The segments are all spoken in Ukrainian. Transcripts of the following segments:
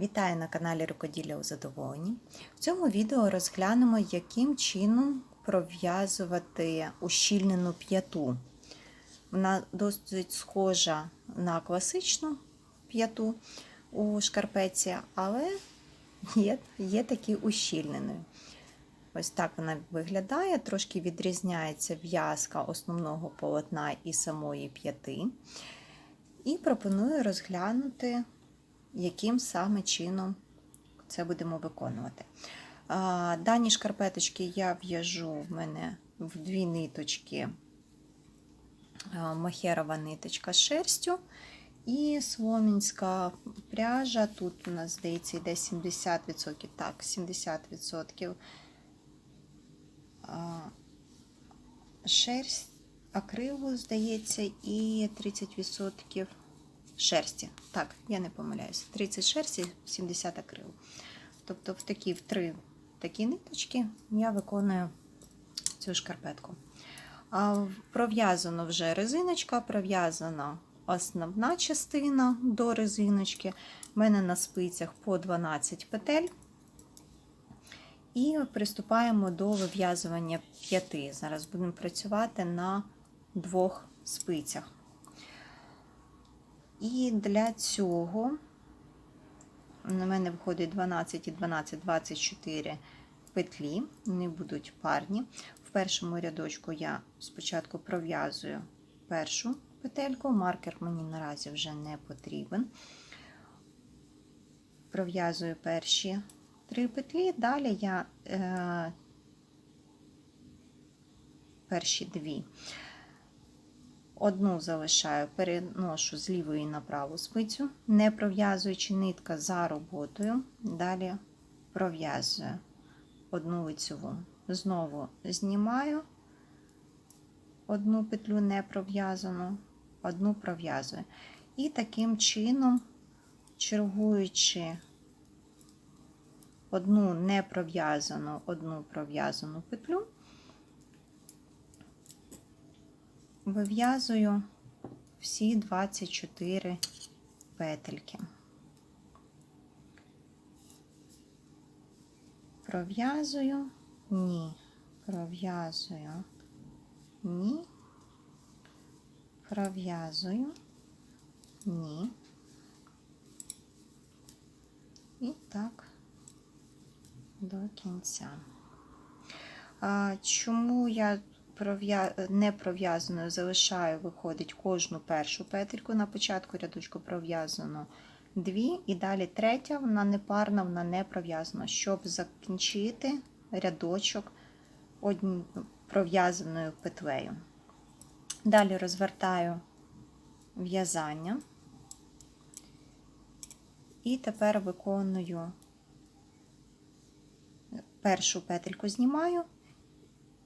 Вітаю на каналі Рукоділля у задоволенні. В цьому відео розглянемо, яким чином пров'язувати ущільнену п'яту. Вона досить схожа на класичну п'яту у шкарпеці, але є, є такі ущільненою. Ось так вона виглядає, трошки відрізняється в'язка основного полотна і самої п'яти. І пропоную розглянути яким саме чином це будемо виконувати. Дані шкарпеточки я в'яжу в мене в дві ниточки махерова ниточка з шерстю і сломінська пряжа. Тут у нас, здається, йде 70%, так, 70% шерсть, акрилу, здається, і 30% шерсті. Так, я не помиляюся. 30 шерсті, 70 акрилу. Тобто, в такі в три такі ниточки я виконую цю шкарпетку. А Пров'язано вже резиночка, пров'язана основна частина до резиночки. У мене на спицях по 12 петель. І приступаємо до вив'язування п'яти. Зараз будемо працювати на двох спицях. І для цього на мене виходить 12 і 12, 24 петлі, вони будуть парні. В першому рядочку я спочатку пров'язую першу петельку, маркер мені наразі вже не потрібен. Пров'язую перші три петлі, далі я е, перші дві. Одну залишаю, переношу з лівої на праву спицю, не пров'язуючи нитка за роботою. Далі пров'язую одну лицьову. Знову знімаю одну петлю не пров'язану, одну пров'язую. І таким чином, чергуючи одну не пров'язану, одну пров'язану петлю. Вив'язую всі 24 петельки. Пров'язую, ні, пров'язую, ні, пров'язую, ні. І так до кінця. Чому я не пров'язаною залишаю, виходить кожну першу петельку. На початку рядочку пров'язано дві, і далі третя, вона не парна, вона не пров'язана, щоб закінчити рядочок пров'язаною петлею. Далі розвертаю в'язання. І тепер виконую першу петельку знімаю.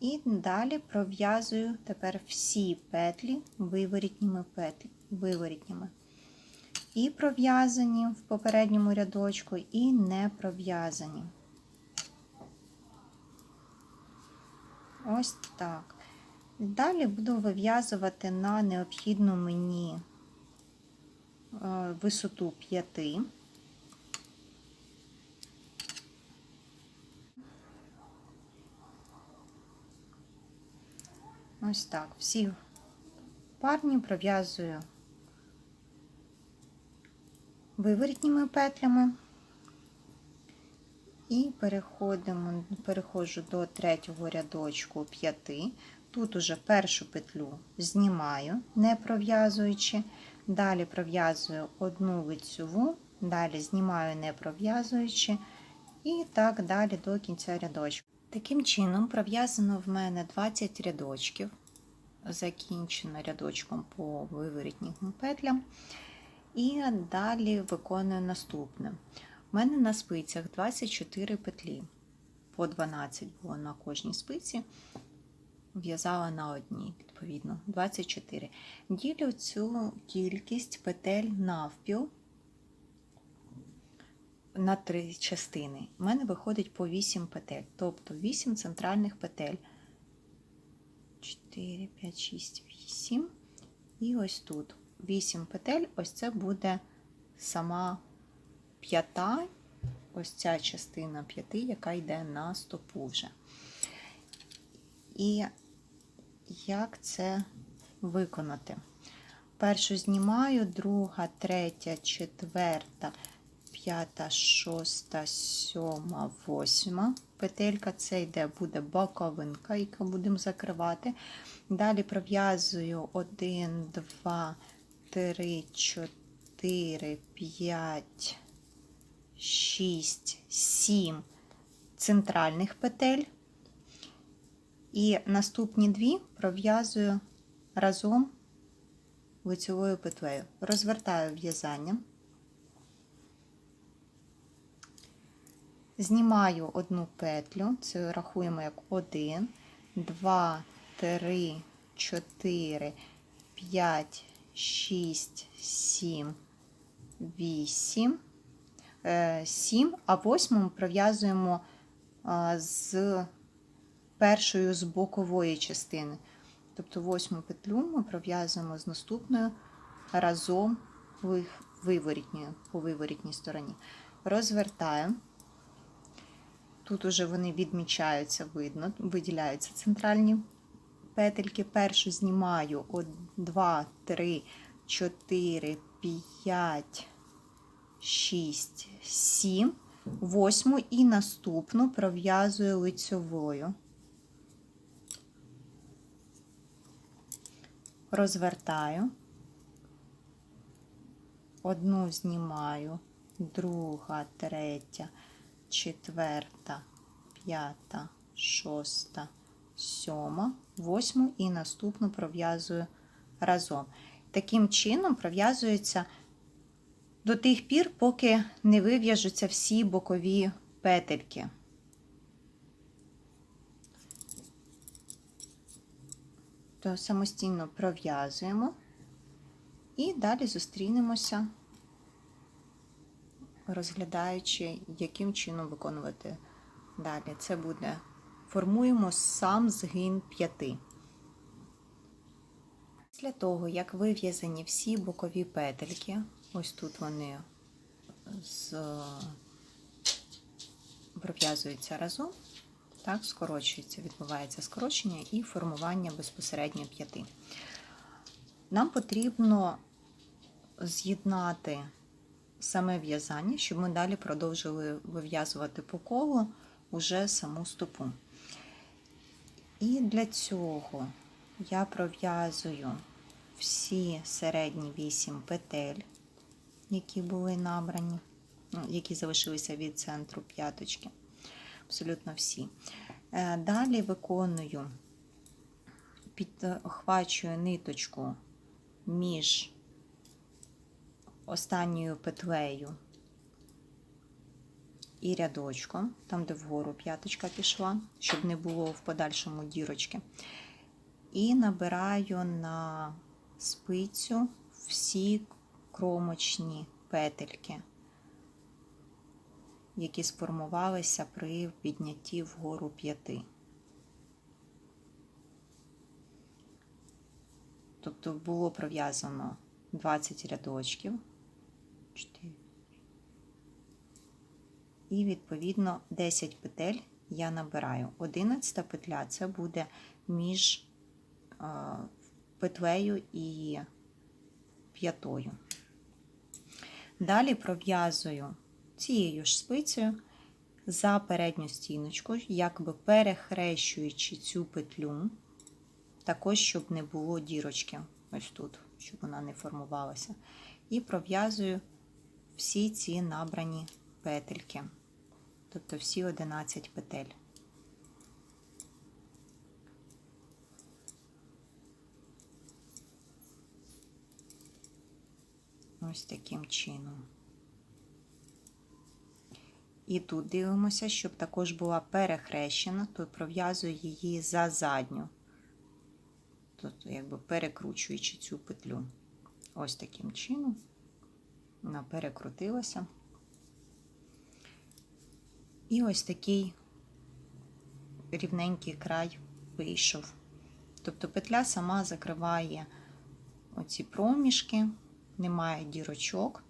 І далі пров'язую тепер всі петлі виворітніми петлі, виворітніми. І пров'язані в попередньому рядочку, і не пров'язані. Ось так. Далі буду вив'язувати на необхідну мені е, висоту п'яти. Ось так. Всі парні пров'язую виворітніми петлями і переходимо, переходжу до третього рядочку п'яти. Тут уже першу петлю знімаю, не пров'язуючи, далі пров'язую одну лицьову, далі знімаю, не пров'язуючи, і так далі до кінця рядочку. Таким чином, пров'язано в мене 20 рядочків, закінчено рядочком по виворітнім петлям. І далі виконую наступне. У мене на спицях 24 петлі, по 12 було на кожній спиці, в'язала на одній, відповідно, 24. Ділю цю кількість петель навпіл на три частини. У мене виходить по 8 петель, тобто 8 центральних петель. 4, 5, 6, 8. І ось тут 8 петель, ось це буде сама п'ята, ось ця частина п'яти, яка йде на стопу вже. І як це виконати? Першу знімаю, друга, третя, четверта, п'ята, шоста, сьома, восьма. Петелька це йде, буде боковинка, яку будемо закривати. Далі пров'язую 1, 2, 3, 4, 5, 6, 7 центральних петель. І наступні дві пров'язую разом лицевою петлею. Розвертаю в'язання. Знімаю одну петлю, це рахуємо як 1, 2, 3, 4, 5, 6, 7, 8, 7, а восьму пров'язуємо а, з першою з бокової частини. Тобто восьму петлю ми пров'язуємо з наступною разом виворітньою, по виворітній стороні. Розвертаю. Тут уже вони відмічаються, видно, виділяються центральні петельки. Першу знімаю 2, 3, 4, 5, 6, 7, восьму і наступну пров'язую лицьовою. Розвертаю. Одну знімаю, друга, третя, четверта, п'ята, шоста, сьома, восьму і наступну пров'язую разом. Таким чином пров'язується до тих пір, поки не вив'яжуться всі бокові петельки. То самостійно пров'язуємо і далі зустрінемося, розглядаючи, яким чином виконувати далі. Це буде формуємо сам згин п'яти. Після того, як вив'язані всі бокові петельки, ось тут вони з... пров'язуються разом, так, скорочується, відбувається скорочення і формування безпосередньо п'яти. Нам потрібно з'єднати саме в'язання, щоб ми далі продовжили вив'язувати по колу уже саму стопу. І для цього я пров'язую всі середні 8 петель, які були набрані, ну, які залишилися від центру п'яточки. Абсолютно всі. Е, Далі виконую, підхвачую ниточку між останньою петлею і рядочком, там, де вгору п'яточка пішла, щоб не було в подальшому дірочки. І набираю на спицю всі кромочні петельки, які сформувалися при піднятті вгору п'яти. Тобто було пров'язано 20 рядочків. 4. І, відповідно, 10 петель я набираю. 11 петля це буде між петлею і п'ятою. Далі пров'язую цією ж спицею за передню стіночку, якби перехрещуючи цю петлю, також, щоб не було дірочки ось тут, щоб вона не формувалася. І пров'язую всі ці набрані петельки, тобто всі 11 петель. Ось таким чином. І тут дивимося, щоб також була перехрещена, то пров'язую її за задню, тобто, якби перекручуючи цю петлю. Ось таким чином. Вона перекрутилася. І ось такий рівненький край вийшов. Тобто петля сама закриває оці проміжки, немає дірочок.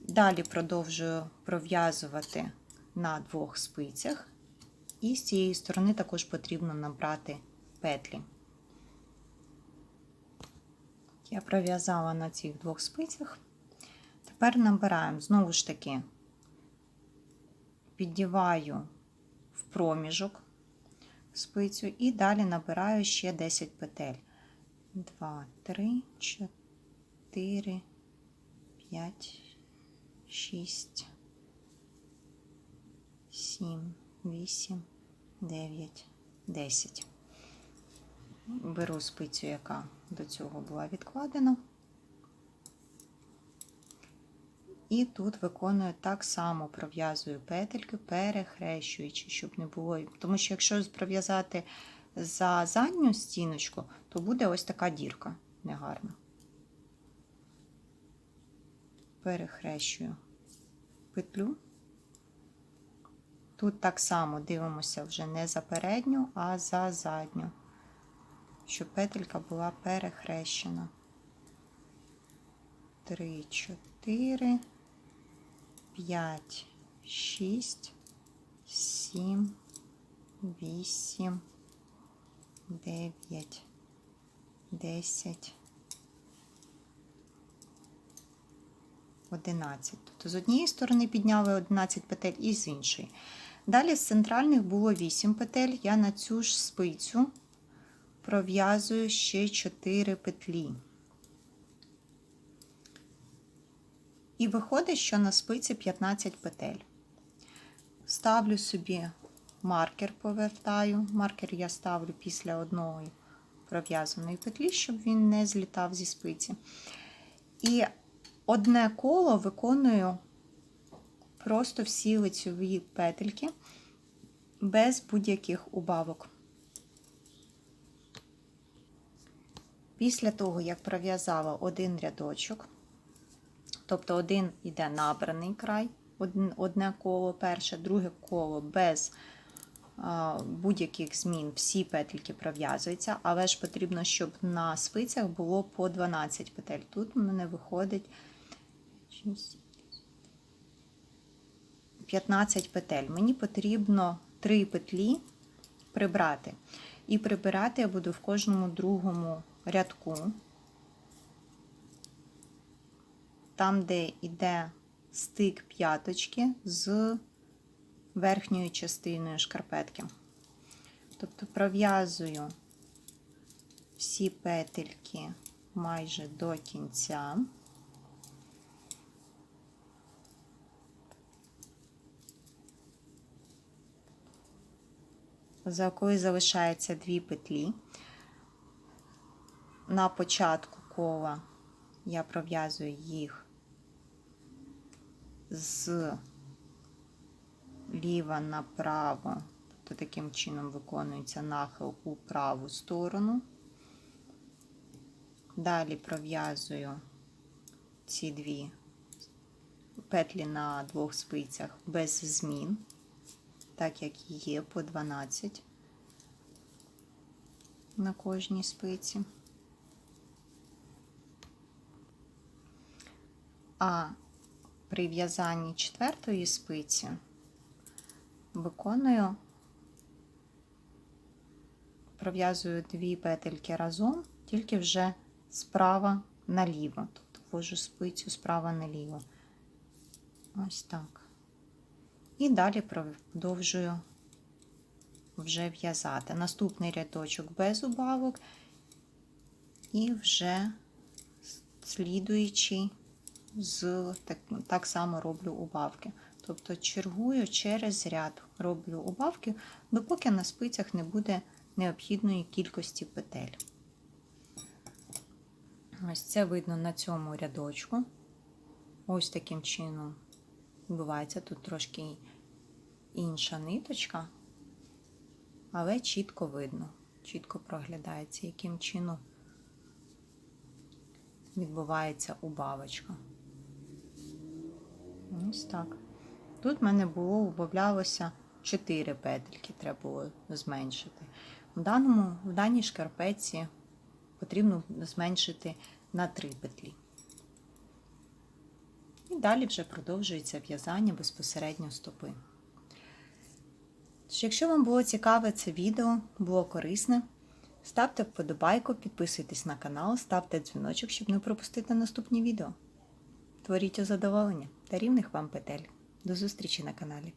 Далі продовжую пров'язувати на двох спицях, і з цієї сторони також потрібно набрати петлі. Я пров'язала на цих двох спицях. Тепер набираємо знову ж таки, піддіваю в проміжок спицю і далі набираю ще 10 петель. 2, 3, 4, 5, 6, 7, 8, 9, 10. Беру спицю, яка до цього була відкладена. І тут виконую так само пров'язую петельки, перехрещуючи, щоб не було. Тому що якщо пров'язати за задню стіночку, то буде ось така дірка негарна. Перехрещую петлю. Тут так само дивимося вже не за передню, а за задню, щоб петелька була перехрещена. 3, 4, 5, 6, 7, 8, 9, 10, 11. Тобто з однієї сторони підняли 11 петель і з іншої. Далі з центральних було 8 петель. Я на цю ж спицю пров'язую ще 4 петлі. І виходить, що на спиці 15 петель. Ставлю собі маркер, повертаю. Маркер я ставлю після одної пров'язаної петлі, щоб він не злітав зі спиці. І одне коло виконую просто всі лицьові петельки без будь-яких убавок. Після того, як пров'язала один рядочок, тобто один йде набраний край, одне коло, перше, друге коло без будь-яких змін, всі петельки пров'язуються, але ж потрібно, щоб на спицях було по 12 петель. Тут у мене виходить 15 петель. Мені потрібно 3 петлі прибрати. І прибирати я буду в кожному другому рядку, там, де йде стик п'яточки з верхньою частиною шкарпетки. Тобто пров'язую всі петельки майже до кінця. За якою залишається дві петлі. На початку кола я пров'язую їх з ліва направо, тобто таким чином виконується нахил у праву сторону. Далі пров'язую ці дві петлі на двох спицях без змін, так як є по 12 на кожній спиці. А при в'язанні четвертої спиці виконую, пров'язую дві петельки разом, тільки вже справа наліво. Тобто ввожу спицю справа наліво. Ось так. І далі продовжую вже в'язати. Наступний рядочок без убавок, і вже слідуючий з так, так само роблю убавки. Тобто чергую через ряд, роблю убавки, допоки на спицях не буде необхідної кількості петель. Ось це видно на цьому рядочку. Ось таким чином відбувається. Тут трошки інша ниточка, але чітко видно, чітко проглядається, яким чином відбувається убавочка. Ось так. Тут в мене було, убавлялося 4 петельки, треба було зменшити. В, даному, в даній шкарпетці потрібно зменшити на 3 петлі. І далі вже продовжується в'язання безпосередньо стопи. Якщо вам було цікаве це відео, було корисне, ставте вподобайку, підписуйтесь на канал, ставте дзвіночок, щоб не пропустити наступні відео. Творіть у задоволення та рівних вам петель. До зустрічі на каналі!